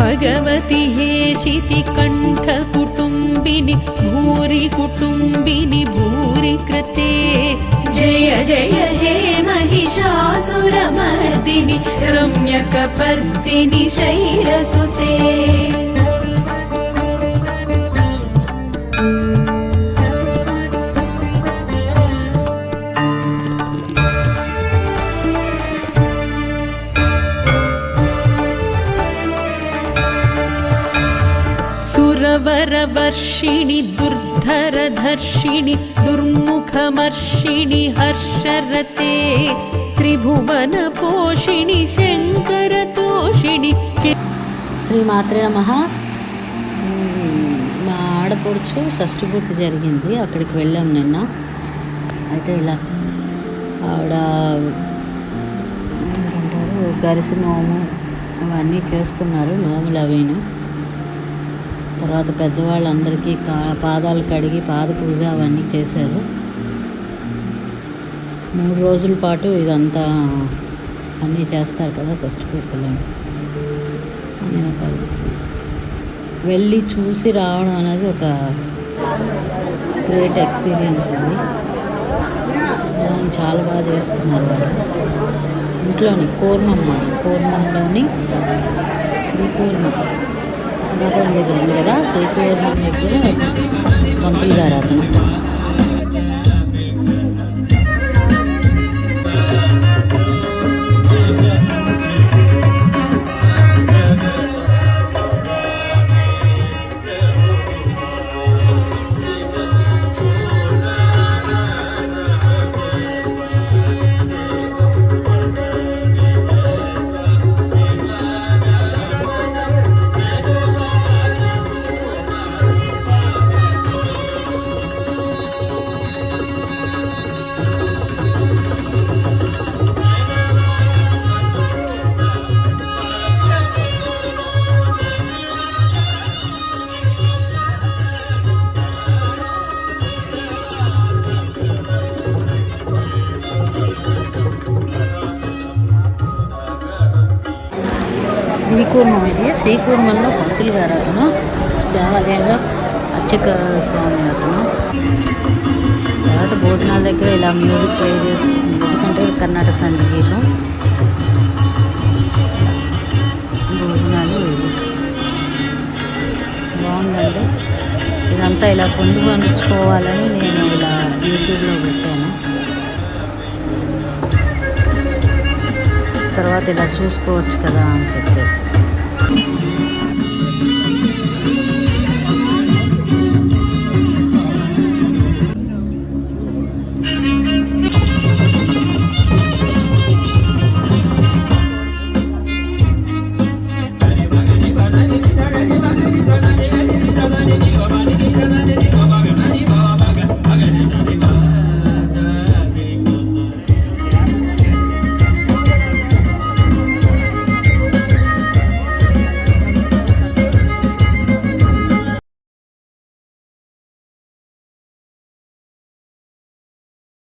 भगवति हे शितिकण्ठकुटुम्बिनि भूरि कुटुम्बिनि भूरि कृते जय जय हे महिषासुरमर्दिनि रम्यकपर्दिनि शैलसुते सुरवरवर्षिणि दुर्धरधर्षिणि दुर्मुखमर्षिणि हर्षरते त्रिभुवनपोषिणि शङ्करतोषिणि శ్రీ మాత్రే నమ మా ఆడపడుచు షష్ఠి పూర్తి జరిగింది అక్కడికి వెళ్ళాం నిన్న అయితే ఇలా ఆవిడ ఏమంటారు గరిసి నోము అవన్నీ చేసుకున్నారు నోములు అవిను తర్వాత పెద్దవాళ్ళందరికీ కా పాదాలు కడిగి పాద పూజ అవన్నీ చేశారు. మూడు రోజుల పాటు ఇదంతా అన్నీ చేస్తారు కదా షష్ఠి పూర్తులను అన్ని రకాలు వెళ్ళి చూసి రావడం అనేది ఒక గ్రేట్ ఎక్స్పీరియన్స్ అది మనం చాలా బాగా చేసుకున్నారు వాళ్ళు. ఇంట్లోని కూర్మమ్మ కూర్మంలోని శ్రీకూర్మం. శ్రీకాకుళం దగ్గర ఉంది కదా శ్రీకూర్మం దగ్గర పంతులు గారు అతను. శ్రీకూర్మం ఇది శ్రీకూర్మంలో పంతులు గారు అతను దేవాలయంలో అర్చక స్వామి అతను. తర్వాత భోజనాల దగ్గర ఇలా మ్యూజిక్ ప్లే చేసి మ్యూజిక్ అంటే కర్ణాటక సంగీతం. భోజనాలు ఇవి. బాగుందండి. ఇదంతా ఇలా పొందుపరుచుకోవాలని నేను ఇలా యూట్యూబ్లో పెట్టాను. తర్వాత ఇలా చూసుకోవచ్చు కదా అని చెప్పేసి.